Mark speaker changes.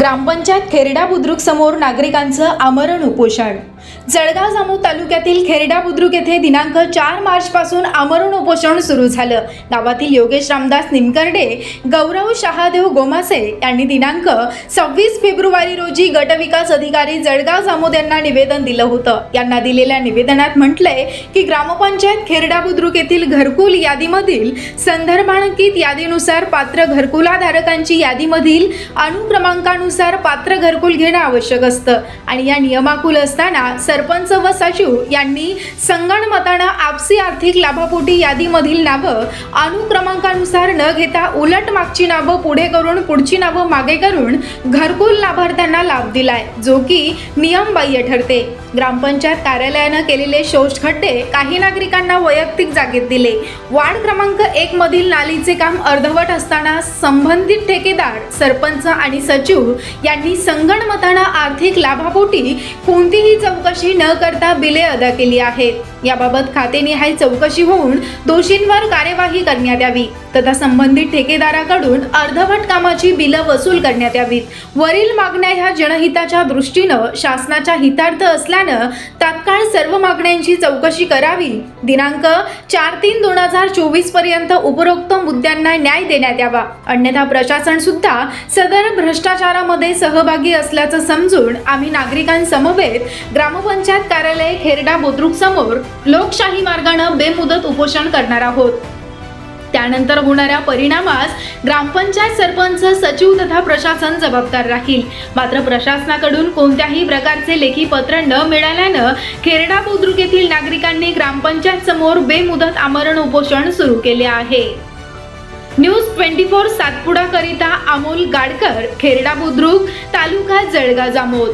Speaker 1: ग्रामपंचायत खेरडा बुद्रुक समोर नागरिकांचं आमरण उपोषण. जळगाव जामू तालुक्यातील खेरडा बुद्रुक येथे दिनांक चार मार्च पासून आमरण उपोषण सुरू झालं. गावातील योगेश रामदास निमकर्डे गौरव शहादेव गोमासे यांनी दिनांक सव्वीस फेब्रुवारी रोजी गटविकास अधिकारी जळगाव जामोद यांना निवेदन दिलं होतं. यांना दिलेल्या निवेदनात म्हटलंय की ग्रामपंचायत खेरडा बुद्रुक येथील घरकुल यादीमधील संदर्भांकित यादीनुसार पात्र घरकुलाधारकांची यादीमधील नियमानुसार पात्र घरकुल घेणं आवश्यक असतं. आणि या नियमाकुल असताना सरपंच व सचिव यांनी संगणमतानं आपसी आर्थिक लाभापोटी यादीमधील नावं अनुक्रमांकानुसार न घेता उलट मागची नावं पुढे करून पुढची नावं मागे करून घरकुल लाभार्थ्यांना लाभ दिलाय जो की नियमबाह्य ठरते. ग्रामपंचायत कार्यालयानं केलेले शोष खड्डे काही नागरिकांना वैयक्तिक जागेत दिले. वार्ड क्रमांक एक मधील नालीचे काम अर्धवट असताना संबंधित ठेकेदार सरपंच आणि सचिव यांनी संगणमतानं आर्थिक लाभापोटी कोणतीही चौकशी न करता बिले अदा केली आहेत. याबाबत खातेनिहाय चौकशी होऊन दोषींवर कार्यवाही करण्यात यावी. तथा संबंधित ठेकेदाराकडून अर्धवट कामाची बिलं वसूल करण्यात यावीत. वरील मागण्या ह्या जनहिताच्या दृष्टीनं शासनाच्या हितार्थ असल्यानं तात्काळ सर्व मागण्यांची चौकशी करावी. दिनांक चार तीन दोन हजार चोवीसपर्यंत उपरोक्त मुद्द्यांना न्याय देण्यात यावा. अन्यथा प्रशासन सुद्धा सदर भ्रष्टाचारामध्ये सहभागी असल्याचं समजून आम्ही नागरिकांसमवेत ग्रामपंचायत कार्यालय खेरडा बुद्रुक समोर लोकशाही मार्गानं बेमुदत उपोषण करणार आहोत. त्यानंतर होणाऱ्या परिणामास ग्रामपंचायत सरपंच सचिव तथा प्रशासन जबाबदार राहील. मात्र प्रशासनाकडून कोणत्याही प्रकारचे लेखी पत्र न मिळाल्यानं खेरडा बुद्रुक येथील नागरिकांनी ग्रामपंचायत समोर बेमुदत आमरण उपोषण सुरू केले आहे. न्यूज ट्वेंटी फोर सातपुडा करिता अमोल गाडकर खेरडा बुद्रुक तालुका जळगाव जामोद.